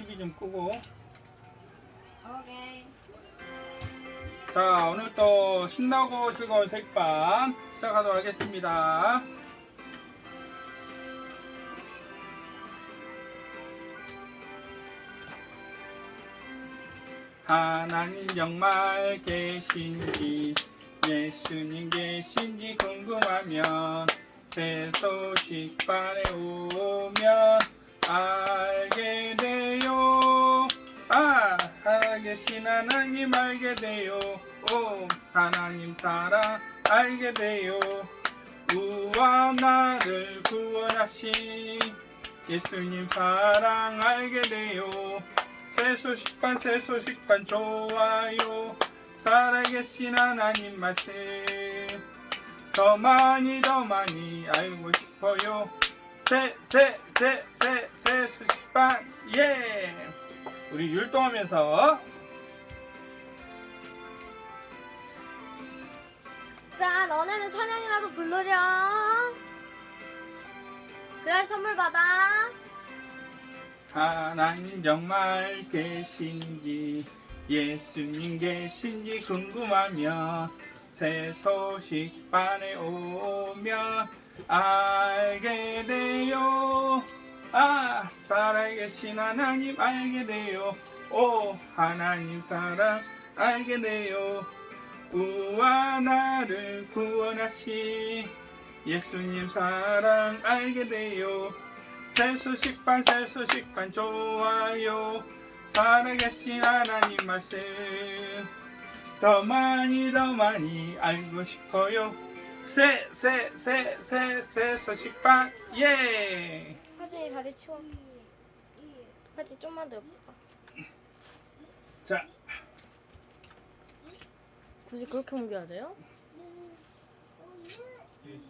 TV 좀 끄고. 오케이. 자, 오늘 또 신나고 즐거운 색반 시작하도록 하겠습니다. 하나님 정말 계신지 예수님 계신지 궁금하면 새 소식반에 오면 알게 돼요 아 살아계신 하나님 알게 돼요. 오 하나님 사랑 알게 돼요. 우와 나를 구원하신 예수님 사랑 알게 돼요. 새 소식반 새 소식반 좋아요. 살아계신 하나님 말씀. 더 많이 더 많이 알고 싶어요. 새 새 새 새 새 소식반 예 우리 율동하면서 자, 너네는 찬양이라도 부르렴. 그래, 선물 받아. 하나님 정말 계신지 예수님 계신지 궁금하면 새 소식 반에 오면 알게 돼요 아 살아계신 하나님 알게 돼요. 오 하나님 사랑 알게 돼요. 우와 나를 구원하신 예수님 사랑 알게 돼요. 새 소식반 새 소식반 좋아요. 살아계신 하나님 말씀. 더 많이 더 많이 알고 싶어요. 새 새 새 새새 소식반 예 하지, 다리 치워. 하지, 좀만 더 옆으로. 자, 굳이 그렇게 옮겨야 돼요? 이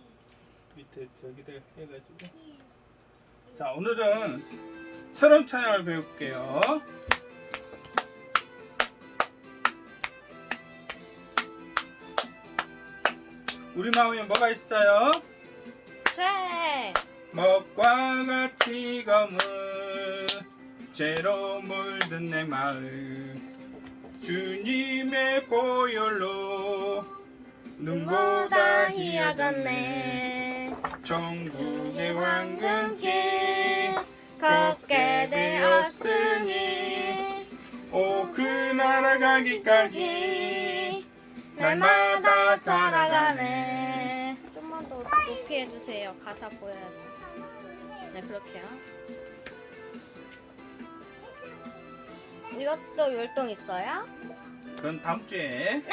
밑에 저기다 해가지고 자 오늘은 새로운 찬양을 배울게요 우리 마음에 뭐가 있어요? 쇠! 먹과 같이 검은 죄로 물든 내 마음 주님의 보혈로 눈보다 희하졌네 천국의 황금길 걷게 되었으니 오 그 나라 가기까지 날마다 자라가네 좀만 더 높이 해주세요. 가사 보여야지. 네, 그렇게요. 이것도 율동 있어요? 그건 다음 주에 네.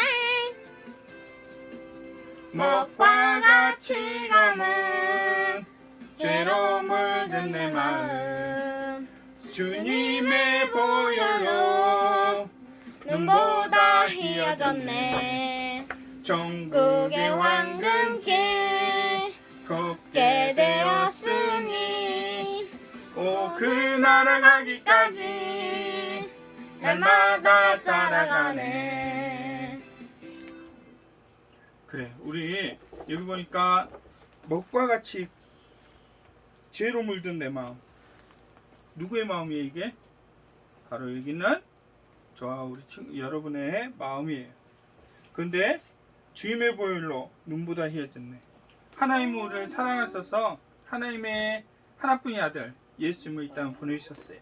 먹과 같이 감은 죄로 물든 내 마음 주님의 보혈로 눈보다 희어졌네 천국의 황금길 걷게 오 그 나라 가기까지 날마다 자라가네. 그래 우리 여기 보니까 먹과 같이 죄로 물든 내 마음. 누구의 마음이에요 이게? 바로 여기는 저와 우리 친구 여러분의 마음이에요. 근데 주님의 보혈로 눈보다 희어졌네. 하나님 우리를 사랑하셔서. 하나님의 하나뿐인 아들 예수님을 이 땅에 보내주셨어요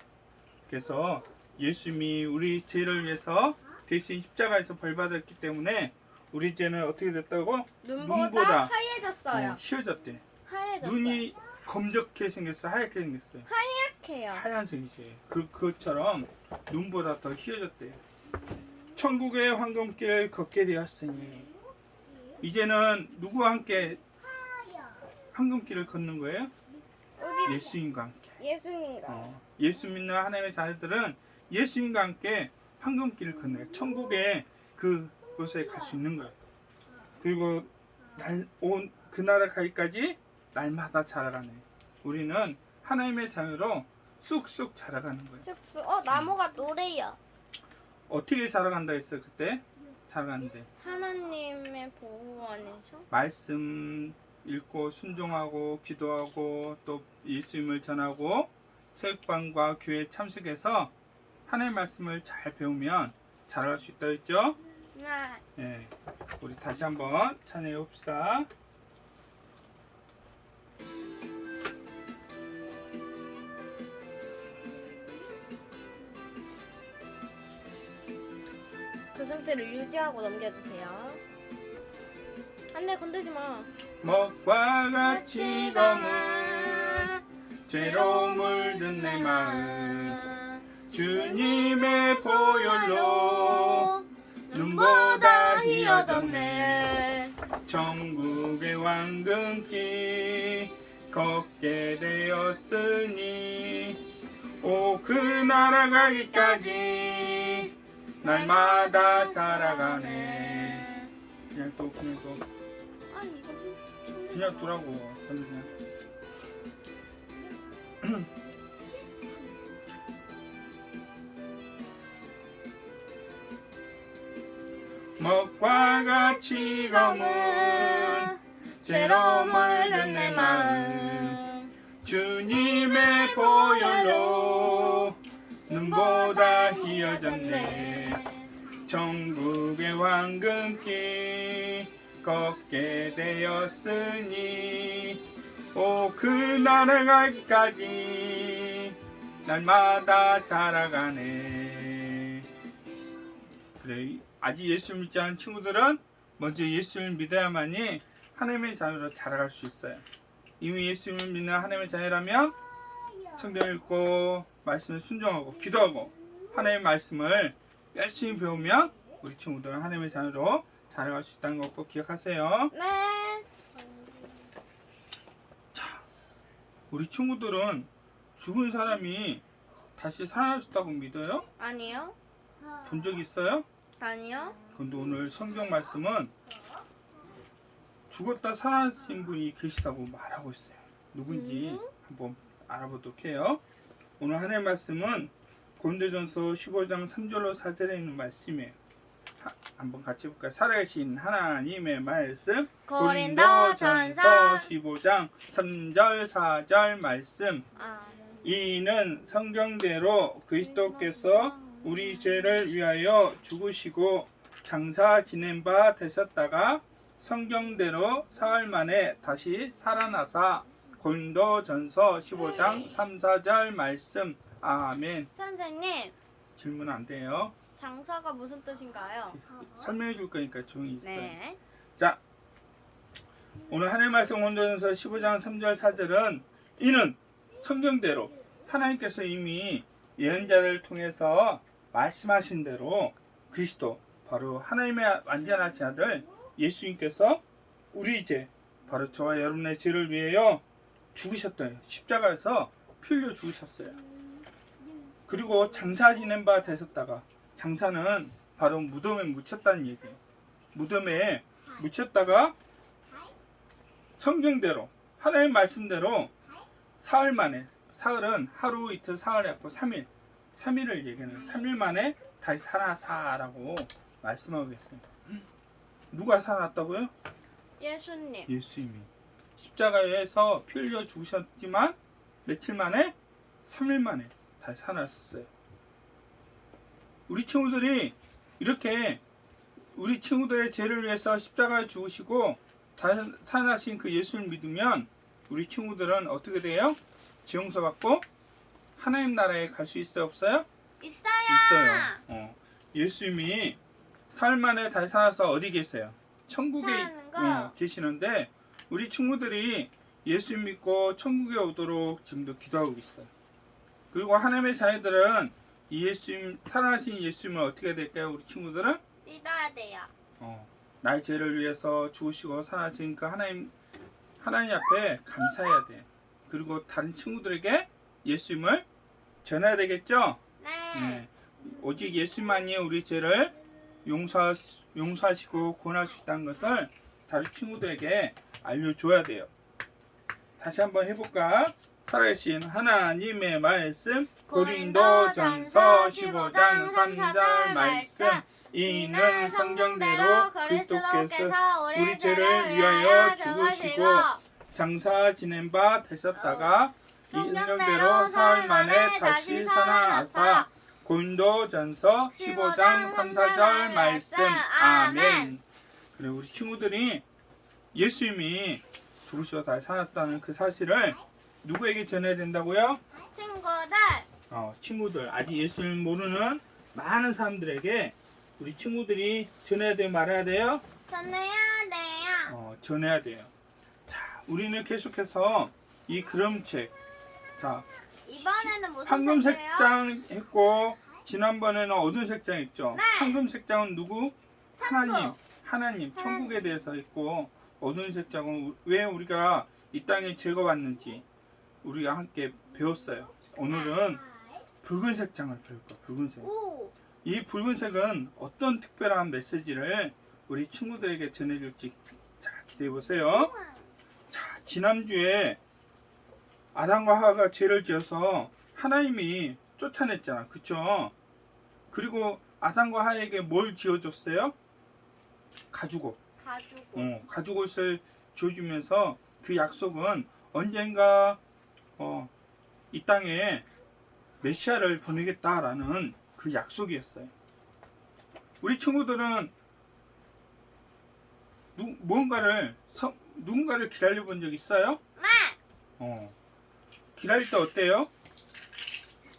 그래서 예수님이 우리 죄를 위해서 대신 십자가에서 벌 받았기 때문에 우리 죄는 어떻게 됐다고? 눈보다, 눈보다. 하얘졌어요. 어, 희어졌대 하얘졌어요. 눈이 검적게 생겼어 하얗게 생겼어요 하얗게요. 하얀색이지 그, 그것처럼 눈보다 더 희어졌대요 천국의 황금길을 걷게 되었으니 이제는 누구와 함께 황금길을 걷는 거예요? 예수님과 함께 예수님과. 어, 예수 믿는 하나님의 자녀들은 예수님과 함께 황금길을 걷는 천국의 그곳에 갈 수 있는 거예요. 그리고 날, 온, 그 나라 가기까지 날마다 자라가네. 우리는 하나님의 자녀로 쑥쑥 자라가는 거예요. 즉수. 어 나무가 노래요. 어떻게 자라간다 했어 그때? 자라간대. 하나님의 보호 안에서. 말씀 읽고 순종하고 기도하고 또 예수님을 전하고 체육반과 교회 참석해서 하나님 말씀을 잘 배우면 잘할 수 있다 했죠? 네. 예. 우리 다시 한번 찬양해 봅시다. 그 상태를 유지하고 넘겨주세요. 안돼 건들지 마. 먹과 같이 검은 죄로 물든 내 마음. 주님의 보혈로 눈보다 희어졌네. 천국의 왕근길 걷게 되었으니 오 그 나라 가기까지 날마다 자라가네. 그냥 또 그냥 또 그냥 두라고. 그냥 먹과 같이 검은 죄로 물든 내 마음. 주님의 보혈로 눈보다 희어졌네. 천국의 왕근길 걷게 되었으니 오그 나라 가기까지 날마다 자라가네. 그래 아직 예수 믿지 않은 친구들은 먼저 예수를 믿어야만이 하나님의 자녀로 자라갈 수 있어요. 이미 예수를 믿는 하나님의 자녀라면 성경 읽고 말씀을 순종하고 기도하고 하나님의 말씀을 열심히 배우면 우리 친구들은 하나님의 자녀로 자라갈 수 있다는 거 꼭 기억하세요. 네. 우리 친구들은 죽은 사람이 다시 살아났다고 믿어요? 아니요. 본 적 있어요? 아니요. 근데 오늘 성경 말씀은 죽었다 살아나신 분이 계시다고 말하고 있어요. 누군지 음. 한번 알아보도록 해요. 오늘 하나의 말씀은 고린도전서 15장 3절로 4절에 있는 말씀이에요. 하- 한번 같이 볼까요? 살아계신 하나님의 말씀. 고린도전서 15장 3절 4절 말씀. 아. 이는 성경대로 그리스도께서 우리 죄를 위하여 죽으시고 장사 지낸 바 되셨다가 성경대로 사흘 만에 다시 살아나사 고린도전서 15장 3, 4절 말씀. 아멘. 선생님, 질문 안 돼요 장사가 무슨 뜻인가요? 설명해 줄 거니까 조용히 있어요 네. 자 오늘 하나님 말씀 고린도전서 15장 3절 4절은 이는 성경대로 하나님께서 이미 예언자를 통해서 말씀하신 대로 그리스도 바로 하나님의 완전하신 아들 예수님께서 우리 죄 바로 저와 여러분의 죄를 위하여 죽으셨다 십자가에서 피 흘려 죽으셨어요. 그리고 장사 지낸 바 되셨다가 장사는 바로 무덤에 묻혔다는 얘기예요. 무덤에 묻혔다가 성경대로 하나님 말씀대로 사흘 만에 사흘은 하루 이틀 사흘 해갖고 3일 3일을 얘기하는 3일 만에 다시 살아사라고 말씀하고 계십니다. 누가 살아났다고요? 예수님. 예수님이 십자가에서 피 흘려 죽으셨지만 며칠 만에 3일 만에 다시 살아났었어요. 우리 친구들이 이렇게 우리 친구들의 죄를 위해서 십자가에 죽으시고 살아나신 그 예수를 믿으면 우리 친구들은 어떻게 돼요? 지용서 받고 하나님 나라에 갈 수 있어요 없어요? 있어요. 있어요. 어. 예수님이 사흘 만에 다시 살아서 어디 계세요? 천국에. 어, 계시는데 우리 친구들이 예수 믿고 천국에 오도록 지금도 기도하고 있어요. 그리고 하나님의 자녀들은 이 예수님 살아나신 예수님을 어떻게 해야 될까요? 우리 친구들은 믿어야 돼요. 어, 나의 죄를 위해서 죽으시고 살아나신 그 하나님 하나님 앞에 감사해야 돼. 그리고 다른 친구들에게 예수님을 전해야 되겠죠? 네. 네. 오직 예수만이 우리 죄를 용서, 용서하시고 구원할 수 있다는 것을 다른 친구들에게 알려줘야 돼요. 다시 한번 해볼까? 살아계신 하나님의 말씀 고린도전서 15장 3절 말씀. 이는 성경대로 그리스도께서 우리 죄를 위하여 죽으시고 장사 지낸 바 되셨다가 이 성경대로 사흘 만에 다시 살아나사 고린도전서 15장 3, 4절 말씀. 아멘. 그래 우리 친구들이 예수님이 죽으시고 다시 살았다는 그 사실을 누구에게 전해야 된다고요? 친구들 어, 친구들 아직 예수님 모르는 많은 사람들에게 우리 친구들이 전해야 돼요 말해야 돼요? 전해야 돼요. 어, 전해야 돼요. 자, 우리는 계속해서 이 그림책 자 이번에는 무슨 황금색 색이에요? 장 했고 지난번에는 어두운 색 장 했죠. 네. 황금 색 장은 누구? 하나님, 천국. 하나님, 하나님. 천국에 대해서 했고 어두운 색 장은 왜 우리가 이 땅에 죄가 왔는지 우리가 함께 배웠어요. 오늘은 붉은색 장을 배울 거야. 붉은색. 우이 붉은색은 어떤 특별한 메시지를 우리 친구들에게 전해줄지 자 기대해 보세요. 자 지난주에 아담과 하와가 죄를 지어서 하나님이 쫓아냈잖아, 그쵸? 그리고 아담과 하와에게 뭘 지어줬어요? 가죽옷. 가지고 어, 가죽옷을 지어주면서 그 약속은 언젠가 어, 이 땅에 메시아를 보내겠다라는 그 약속이었어요. 우리 친구들은 누, 무언가를 서- 누군가를 기다려 본 적 있어요? 네. 어. 기다릴 때 어때요?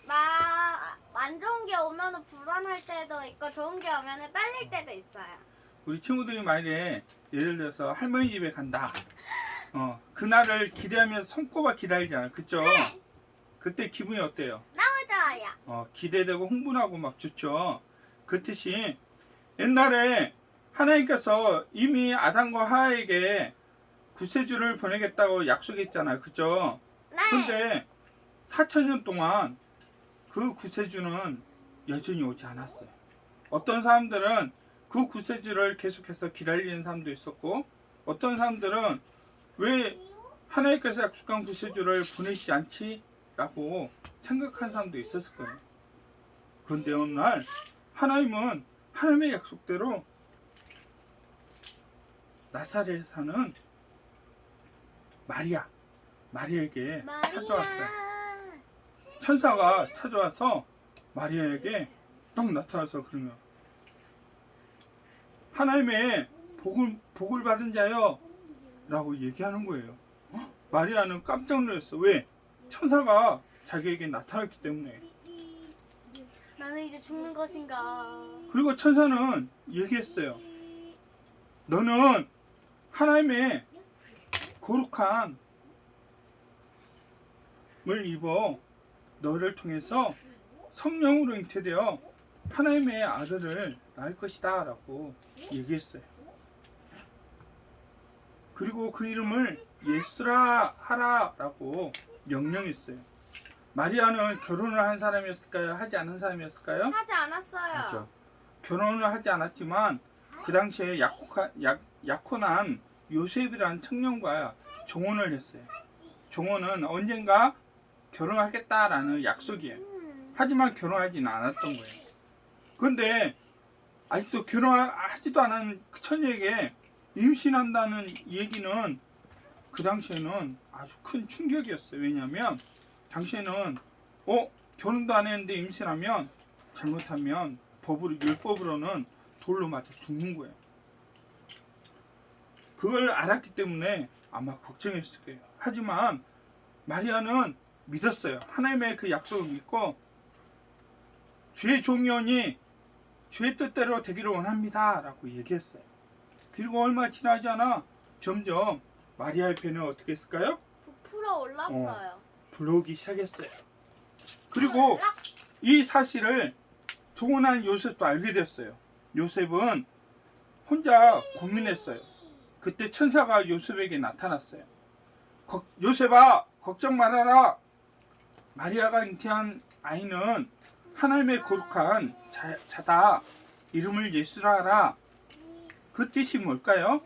막안 좋은 게 오면은 불안할 때도 있고 좋은 게 오면은 떨릴 때도 있어요. 우리 친구들이 만약에 예를 들어서 할머니 집에 간다. 어, 그날을 기대하면서 손꼽아 기다리잖아. 그쵸? 그때 기분이 어때요? 너무 좋아요. 어, 기대되고 흥분하고 막 좋죠. 그 뜻이 옛날에 하나님께서 이미 아담과 하와에게 구세주를 보내겠다고 약속했잖아요. 그죠? 네. 근데 4천년 동안 그 구세주는 여전히 오지 않았어요. 어떤 사람들은 그 구세주를 계속해서 기다리는 사람도 있었고 어떤 사람들은 왜 하나님께서 약속한 구세주를 보내시지 않지? 라고 생각한 사람도 있었을 거예요. 그런데 어느 날 하나님은 하나님의 약속대로 나사렛에 사는 마리아, 마리아에게 찾아왔어요. 천사가 찾아와서 마리아에게 딱 나타나서 그러면 하나님의 복을 복을 받은 자요 라고 얘기하는 거예요. 헉, 마리아는 깜짝 놀랐어. 왜? 천사가 자기에게 나타났기 때문에. 나는 이제 죽는 것인가? 그리고 천사는 얘기했어요. 너는 하나님의 거룩한 을 입어 너를 통해서 성령으로 잉태되어 하나님의 아들을 낳을 것이다 라고 얘기했어요. 그리고 그 이름을 예수라 하라 라고 명령했어요. 마리아는 결혼을 한 사람이었을까요? 하지 않은 사람이었을까요? 하지 않았어요. 그렇죠. 결혼을 하지 않았지만 그 당시에 약혼한, 약, 약혼한 요셉이라는 청년과 종혼을 했어요. 종혼은 언젠가 결혼하겠다라는 약속이에요. 음. 하지만 결혼하지는 않았던 거예요. 그런데 아직도 결혼하지도 않은 그 처녀에게 임신한다는 얘기는 그 당시에는 아주 큰 충격이었어요. 왜냐하면 당시에는 어 결혼도 안 했는데 임신하면 잘못하면 법으로 율법으로는 돌로 맞아 죽는 거예요. 그걸 알았기 때문에 아마 걱정했을 거예요. 하지만 마리아는 믿었어요. 하나님의 그 약속을 믿고 주의 종이오니 주의 뜻대로 되기를 원합니다. 라고 얘기했어요. 그리고 얼마 지나지 않아 점점 마리아의 배는 어떻게 했을까요? 부풀어 올랐어요. 불러오기 시작했어요. 그리고 이 사실을 종혼한 요셉도 알게 됐어요. 요셉은 혼자 고민했어요. 그때 천사가 요셉에게 나타났어요. 거- 요셉아, 걱정 말아라. 마리아가 잉태한 아이는 하나님의 거룩한 자, 자다. 이름을 예수라 하라. 그 뜻이 뭘까요?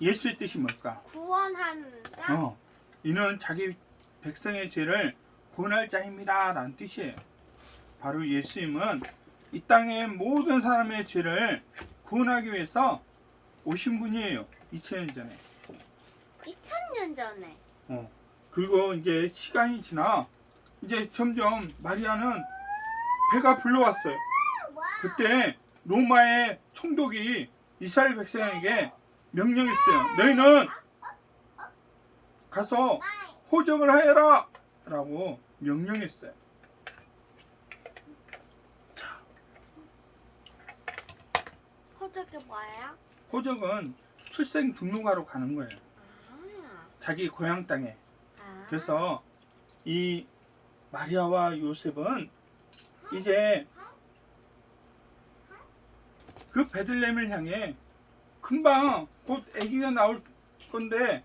예수의 뜻이 뭘까? 구원한 자. 어, 이는 자기 백성의 죄를 구원할 자입니다. 라는 뜻이에요. 바로 예수님은 이 땅의 모든 사람의 죄를 구원하기 위해서 오신 분이에요. 2000년 전에. 2000년 전에. 어. 그리고 이제 시간이 지나 이제 점점 마리아는 배가 불러왔어요. 그때 로마의 총독이 이스라엘 백성에게 명령했어요. 너희는 가서 호적을 하여라! 라고 명령했어요. 호적이 뭐예요? 호적은 출생 등록하러 가는 거예요. 아. 자기 고향 땅에. 아. 그래서 이 마리아와 요셉은 이제 그 베들렘을 향해 금방 곧 아기가 나올 건데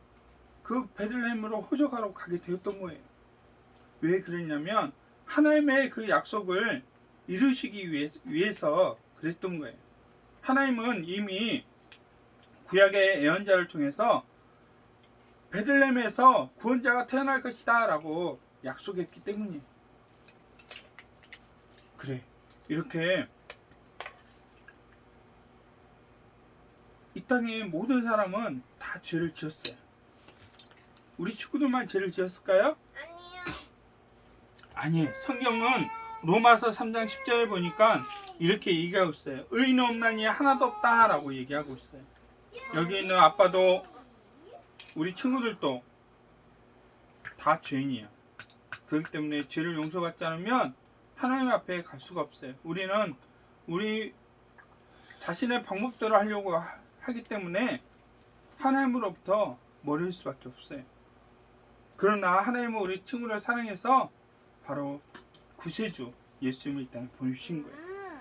그 베들렘으로 호적하러 가게 되었던 거예요. 왜 그랬냐면 하나님의 그 약속을 이루시기 위해, 위해서 그랬던 거예요. 하나님은 이미 구약의 예언자를 통해서 베들렘에서 구원자가 태어날 것이다 라고 약속했기 때문이에요. 그래. 이렇게 이 땅의 모든 사람은 다 죄를 지었어요. 우리 친구들만 죄를 지었을까요? 아니요. 아니, 성경은 로마서 3장 10절에 보니까 이렇게 얘기하고 있어요. 의인 없나니 하나도 없다라고 얘기하고 있어요. 여기 있는 아빠도 우리 친구들도 다 죄인이야. 그렇기 때문에 죄를 용서받지 않으면 하나님 앞에 갈 수가 없어요. 우리는 우리 자신의 방법대로 하려고 하- 하기 때문에 하나님으로부터 멀을 수밖에 없어요. 그러나 하나님은 우리 친구를 사랑해서 바로 구세주 예수님을 이 땅에 보내주신 거예요. 음.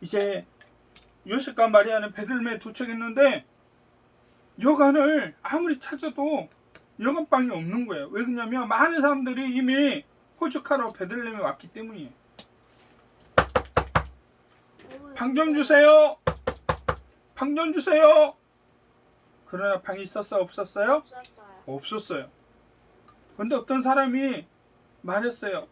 이제 요셉과 마리아는 베들레헴에 도착했는데 여관을 아무리 찾아도 여관방이 없는 거예요. 왜 그러냐면 많은 사람들이 이미 호적하러 베들레헴에 왔기 때문이에요. 방좀 주세요. 방좀 주세요. 그러나 방이 있었어 없었어요? 없었어요. 없었어요. 근데 어떤 사람이 말했어요.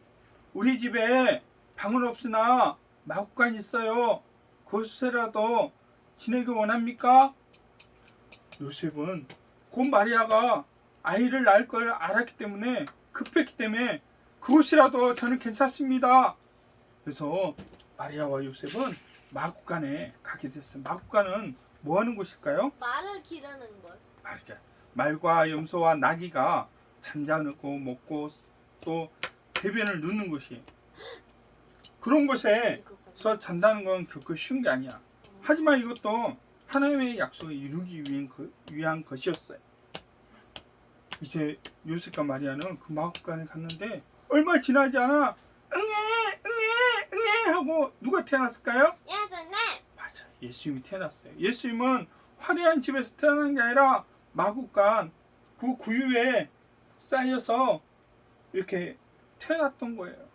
우리 집에 방은 없으나 마구간 있어요. 그곳에라도 지내기 원합니까? 요셉은 곧 마리아가 아이를 낳을 걸 알았기 때문에 급했기 때문에 그곳이라도 저는 괜찮습니다. 그래서 마리아와 요셉은 마구간에 가게 됐어요. 마구간은 뭐 하는 곳일까요? 말을 기르는 것. 말이야. 말과 염소와 나귀가 잠자고 먹고 또 대변을 누는 곳이 그런 곳에서 잔다는 건 결코 쉬운 게 아니야. 하지만 이것도 하나님의 약속을 이루기 위한, 거- 위한 것이었어요. 이제 요셉과 마리아는 그 마구간에 갔는데 얼마 지나지 않아 하고 누가 태어났을까요? 예수님. 맞아. 예수님이 태어났어요. 예수님은 화려한 집에서 태어난 게 아니라 마구간 그 구유에 쌓여서 이렇게 태어났던 거예요.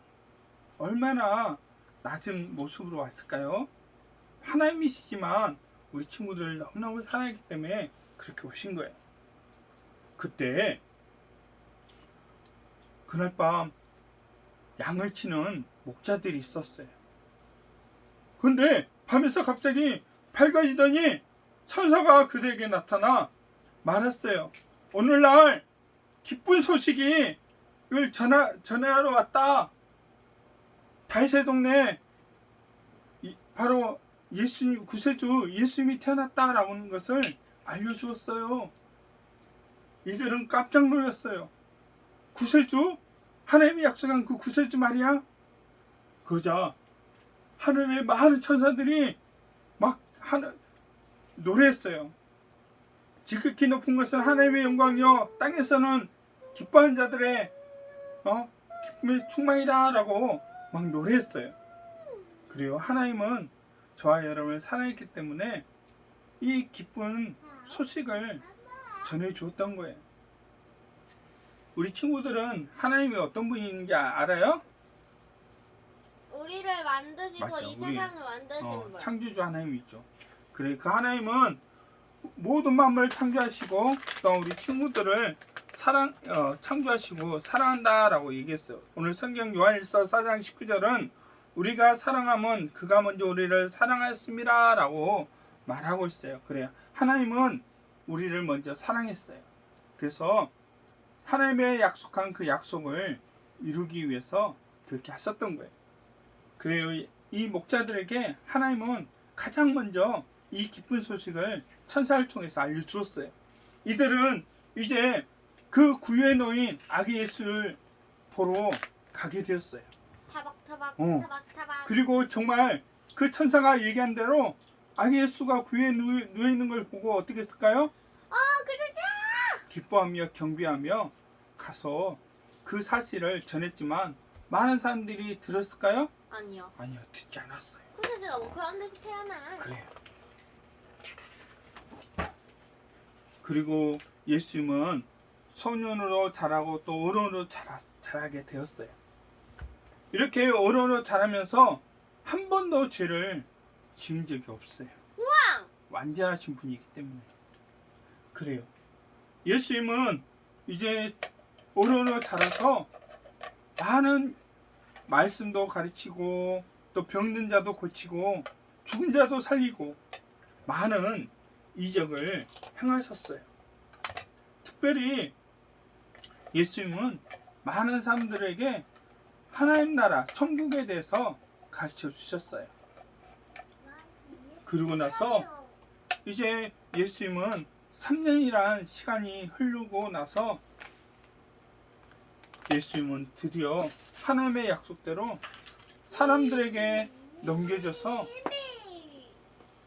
얼마나 낮은 모습으로 왔을까요? 하나님이시지만 우리 친구들을 너무너무 사랑했기 때문에 그렇게 오신 거예요. 그때 그날 밤 양을 치는 목자들이 있었어요. 근데 밤에서 갑자기 밝아지더니 천사가 그들에게 나타나 말했어요. 오늘날 기쁜 소식이 을 전하, 전하러 왔다. 다윗의 동네 이- 바로 예수님 구세주 예수님이 태어났다라는 것을 알려주었어요. 이들은 깜짝 놀랐어요. 구세주? 하나님이 약속한 그 구세주 말이야? 그자 하늘의 많은 천사들이 막 하늘 노래했어요. 지극히 높은 것은 하나님의 영광이요 땅에서는 기뻐하는 자들의 어 기쁨의 충만이다라고 막 노래했어요. 그리고 하나님은 저와 여러분을 사랑했기 때문에 이 기쁜 소식을 전해 주었던 거예요. 우리 친구들은 하나님이 어떤 분인지 아- 알아요? 우리를 만드시고 맞죠, 이 우리. 세상을 만드신 어, 분. 창조주 하나님이 있죠. 그래 그 하나님은 모든 만물을 창조하시고 또 우리 친구들을 사랑 어, 창조하시고 사랑한다라고 얘기했어요. 오늘 성경 요한일서 4장 19절은 우리가 사랑함은 그가 먼저 우리를 사랑하였습니다라고 말하고 있어요. 그래요. 하나님은 우리를 먼저 사랑했어요. 그래서 하나님의 약속한 그 약속을 이루기 위해서 그렇게 하셨던 거예요. 그래요. 이 목자들에게 하나님은 가장 먼저 이 기쁜 소식을 천사를 통해서 알려주었어요. 이들은 이제 그 구유에 놓인 아기 예수를 보러 가게 되었어요. 타박 타박 어. 타박 타박. 그리고 정말 그 천사가 얘기한 대로 아기 예수가 구유에 누워, 누워 있는 걸 보고 어떻게 했을까요? 어 그러자. 기뻐하며 경비하며 가서 그 사실을 전했지만 많은 사람들이 들었을까요? 아니요. 아니요, 듣지 않았어요. 그러자 뭐 그런 데서 태어나. 그래요. 그리고 예수님은 소년으로 자라고 또 어른으로 자라, 자라게 되었어요. 이렇게 어른으로 자라면서 한 번도 죄를 지은 적이 없어요. 우와. 완전하신 분이기 때문에. 그래요. 예수님은 이제 어른으로 자라서 많은 말씀도 가르치고 또 병든 자도 고치고 죽은 자도 살리고 많은 이적을 행하셨어요. 특별히 예수님은 많은 사람들에게 하나님 나라 천국에 대해서 가르쳐 주셨어요. 그러고 나서 이제 예수님은 3년이란 시간이 흐르고 나서 예수님은 드디어 하나님의 약속대로 사람들에게 넘겨져서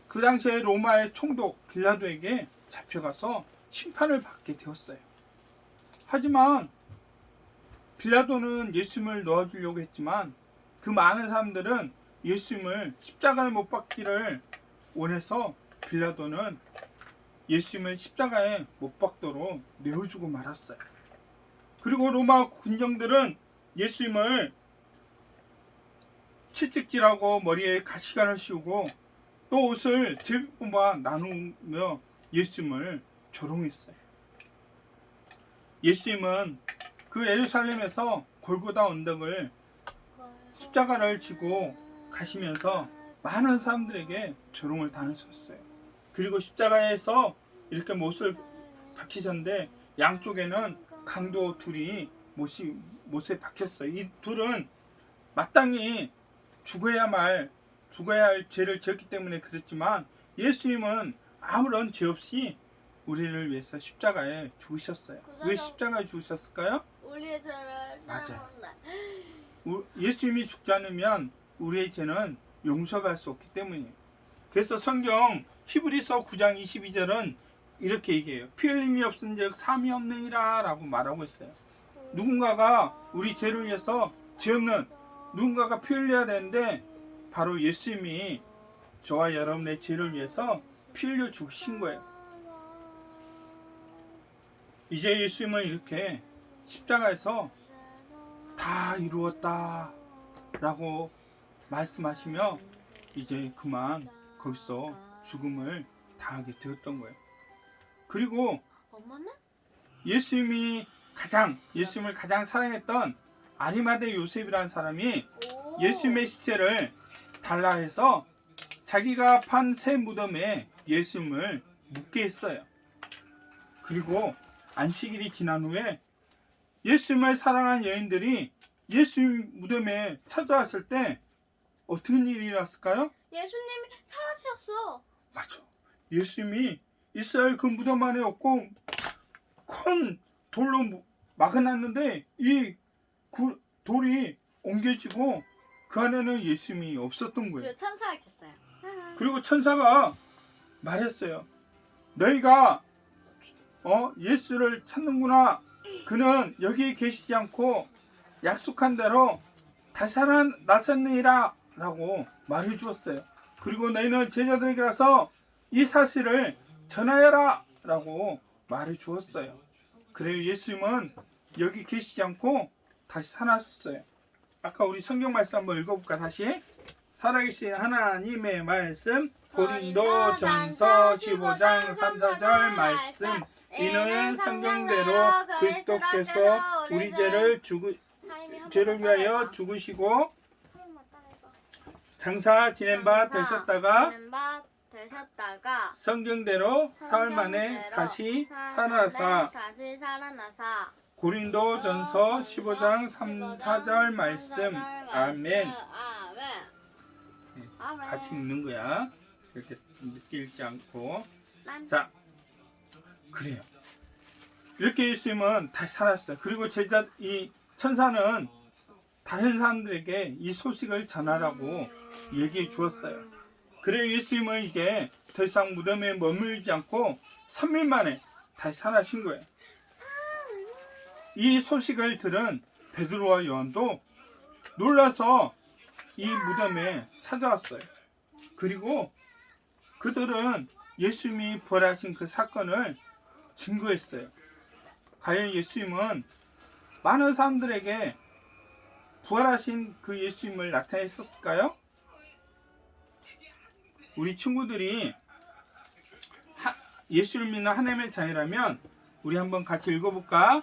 그 당시에 로마의 총독 빌라도에게 잡혀가서 심판을 받게 되었어요. 하지만 빌라도는 예수님을 놓아주려고 했지만 그 많은 사람들은 예수님을 십자가에 못 박기를 원해서 빌라도는 예수님을 십자가에 못 박도록 내어주고 말았어요. 그리고 로마 군정들은 예수님을 채찍질하고 머리에 가시관을 씌우고 또 옷을 제비뽑아 나누며 예수님을 조롱했어요. 예수님은 그 예루살렘에서 골고다 언덕을 십자가를 지고 가시면서 많은 사람들에게 조롱을 당하셨어요. 그리고 십자가에서 이렇게 못을 박히셨는데 양쪽에는 강도 둘이 못이, 못에 박혔어요. 이 둘은 마땅히 죽어야 말 죽어야 할 죄를 지었기 때문에 그랬지만 예수님은 아무런 죄 없이 우리를 위해서 십자가에 죽으셨어요. 왜 십자가에 죽으셨을까요? 우리의 죄를. 우- 예수님이 죽지 않으면 우리의 죄는 용서할 수 없기 때문이에요. 그래서 성경 히브리서 9장 22절은 이렇게 얘기해요. 피 흘림이 없은즉 삶이 없느니라 라고 말하고 있어요. 누군가가 우리 죄를 위해서 죄 없는 누군가가 피 흘려야 되는데 바로 예수님이 저와 여러분의 죄를 위해서 피 흘려 죽으신 거예요. 이제 예수님은 이렇게 십자가에서 다 이루었다 라고 말씀하시며 이제 그만 거기서 죽음을 당하게 되었던 거예요. 그리고 엄마는? 예수님이 가장 예수님을 가장 사랑했던 아리마대 요셉이라는 사람이 오. 예수님의 시체를 달라 해서 자기가 판 새 무덤에 예수님을 묻게 했어요. 그리고 안식일이 지난 후에 예수님을 사랑한 여인들이 예수님 무덤에 찾아왔을 때 어떤 일이 일어났을까요? 예수님이 사라지셨어. 맞아. 예수님이 이스라엘 그 무덤 안에 없고 큰 돌로 무- 막아놨는데 이 구- 돌이 옮겨지고 그 안에는 예수님이 없었던 거예요. 그리고 천사가 있었어요. 그리고 천사가 말했어요. 너희가 어 예수를 찾는구나. 그는 여기에 계시지 않고 약속한 대로 다시 살아 나섰느니라 라고 말해 주었어요. 그리고 너희는 제자들에게 가서 이 사실을 전하여라 라고 말해 주었어요. 그래요 예수님은 여기 계시지 않고 다시 살아났었어요. 아까 우리 성경 말씀 한번 읽어볼까 다시? 살아계신 하나님의 말씀 고린도전서 15장 3, 4절 말씀 이는 성경대로 그리스도께서 우리 죄를 죽으, 죄를 위하여 죽으시고 장사 지낸 바 되셨다가 되셨다가 성경대로 사흘 만에 성경대로 다시 사흘 만에 다시 살아나사 고린도전서 15장 3, 4절 말씀. 아멘. 아멘. 아멘. 같이 읽는 거야. 이렇게 늦게 읽지 않고. 난 자, 그래요. 이렇게 있으면 다시 살았어요. 그리고 제자 이 천사는 다른 사람들에게 이 소식을 전하라고 얘기해 주었어요. 그래 예수님은 이게 더 이상 무덤에 머물지 않고 3일 만에 다시 살아신 거예요. 이 소식을 들은 베드로와 요한도 놀라서 이 무덤에 찾아왔어요. 그리고 그들은 예수님이 부활하신 그 사건을 증거했어요. 과연 예수님은 많은 사람들에게 부활하신 그 예수님을 나타냈었을까요? 우리 친구들이 하- 예수를 믿는 하나님의 자녀라면 우리 한번 같이 읽어볼까?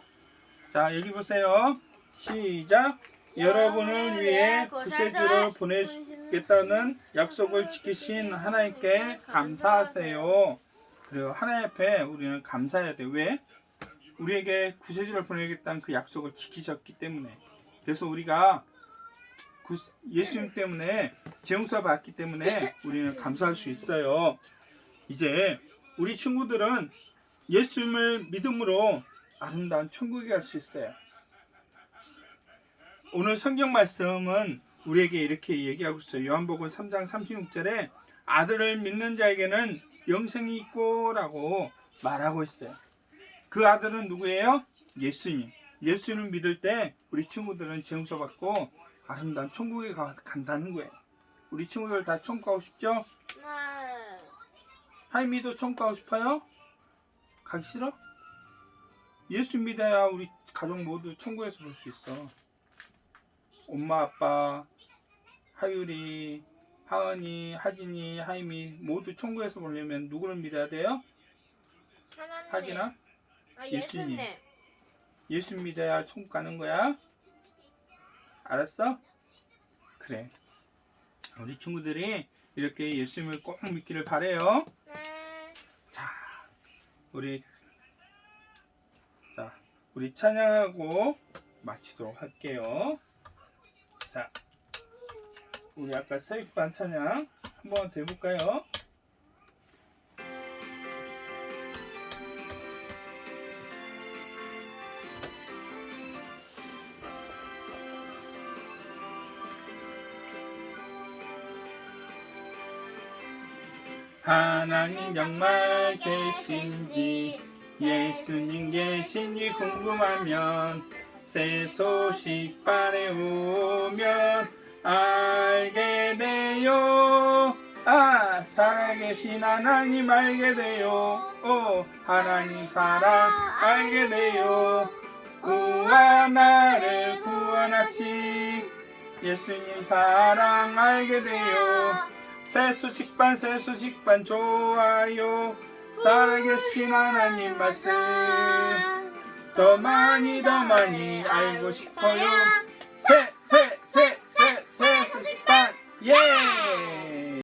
자 여기 보세요. 시작. 여러분을 위해 구세주를 보내주겠다는 약속을 지키신 하나님께 감사하세요. 그리고 하나님 앞에 우리는 감사해야 돼. 왜? 우리에게 구세주를 보내겠다는 그 약속을 지키셨기 때문에. 그래서 우리가 구- 예수님 때문에 재용서 받기 때문에 우리는 감사할 수 있어요. 이제 우리 친구들은 예수님을 믿음으로 아름다운 천국에 갈 수 있어요. 오늘 성경 말씀은 우리에게 이렇게 얘기하고 있어요. 요한복음 3장 36절에 아들을 믿는 자에게는 영생이 있고라고 말하고 있어요. 그 아들은 누구예요? 예수님. 예수님 믿을 때 우리 친구들은 죄용서 받고 아름다운 천국에 가, 간다는 거예요. 우리 친구들 다 천국 가고 싶죠? 네. 하이미도 천국 가고 싶어요? 가기 싫어? 예수 믿어야 우리 가족 모두 천국에서 볼 수 있어. 엄마, 아빠, 하율이, 하은이, 하진이, 하이미 모두 천국에서 보려면 누구를 믿어야 돼요? 하나님. 하진아? 아, 예수님. 예수님. 예수 믿어야 천국 가는 거야. 알았어? 그래. 우리 친구들이 이렇게 예수님을 꼭 믿기를 바래요. 네. 자, 우리 자, 우리 찬양하고 마치도록 할게요. 자, 우리 아까 서익반 찬양 한번 더 해볼까요? 하나님 정말 계신지 예수님 계신지 궁금하면 새 소식반에 오면 알게 돼요. 아 살아계신 하나님 알게 돼요. 오 하나님 사랑 알게 돼요. 우와 나를 구원하시. 예수님 사랑 알게 돼요 세수 식반 세수 식반 좋아요 살아계신 하나님 말씀 더 많이 더 많이 알고 싶어요 세 세 세 세 세수 식반 예